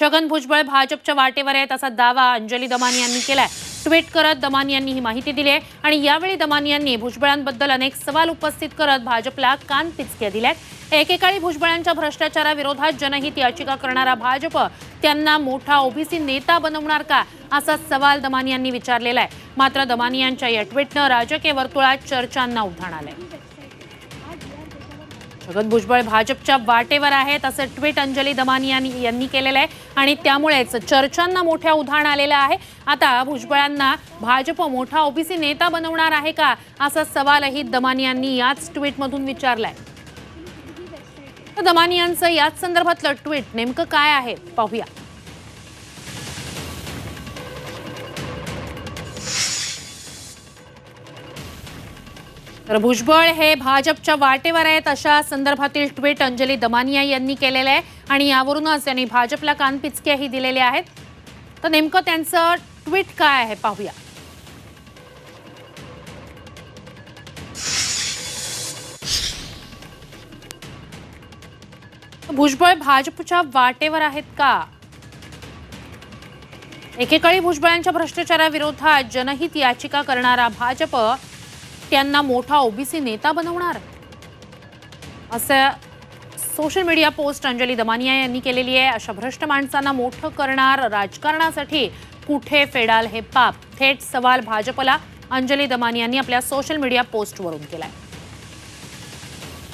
छगन भुजबळ भाजपच्या वाटेवर आहेत असा दावा अंजली दमानी यांनी केलाय. ट्विट करत दमानी यांनी ही माहिती दिली आहे. आणि यावेळी दमानी यांनी भुजबळांबद्दल अनेक सवाल उपस्थित करत भाजपला कान पिचक्या दिल्यात एकेकाळी भुजबळांच्या भ्रष्टाचाराविरोधात जनहित याचिका करणारा भाजप त्यांना मोठा ओबीसी नेता बनवणार का असा सवाल दमानी यांनी विचारलेला आहे. मात्र दमानी यांच्या या ट्विटनं राजकीय वर्तुळात चर्चांना उधाण आलंय. छगन भुजबळ भाजपच्या वाटेवर आहेत असं ट्विट अंजली दमानी यांनी केलेलं आहे. आणि त्यामुळेच चर्चांना मोठ्या उधाण आलेलं आहे. आता भुजबळांना भाजप मोठा ओबीसी नेता बनवणार आहे का असा सवालही दमानी यांनी याच ट्विटमधून विचारलाय. तर दमानी यांचं याच संदर्भातलं ट्विट नेमकं काय आहे? पाहूया. तर भुजबळ हे भाजपच्या वाटेवर आहेत अशा संदर्भातील ट्विट अंजली दमानिया यांनी केलेलं आहे आणि यावरूनच त्यांनी भाजपला कानपिचक्याही दिलेल्या आहेत. तर नेमकं त्यांचं ट्विट काय आहे पाहूया. भुजबळ भाजपच्या वाटेवर आहेत का? एकेकाळी भुजबळांच्या भ्रष्टाचाराविरोधात जनहित याचिका करणारा भाजप त्यांना मोठा ओबीसी नेता बनवणार? असं social media post Anjali Damania यांनी केलेली आहे. अशा भ्रष्ट माणसांना मोठं करणार राजकारणासाठी कुठे फेडाल हे पाप? थेट सवाल भाजपला अंजली दमानी यांनी आपल्या सोशल मीडिया पोस्टवरून केलाय.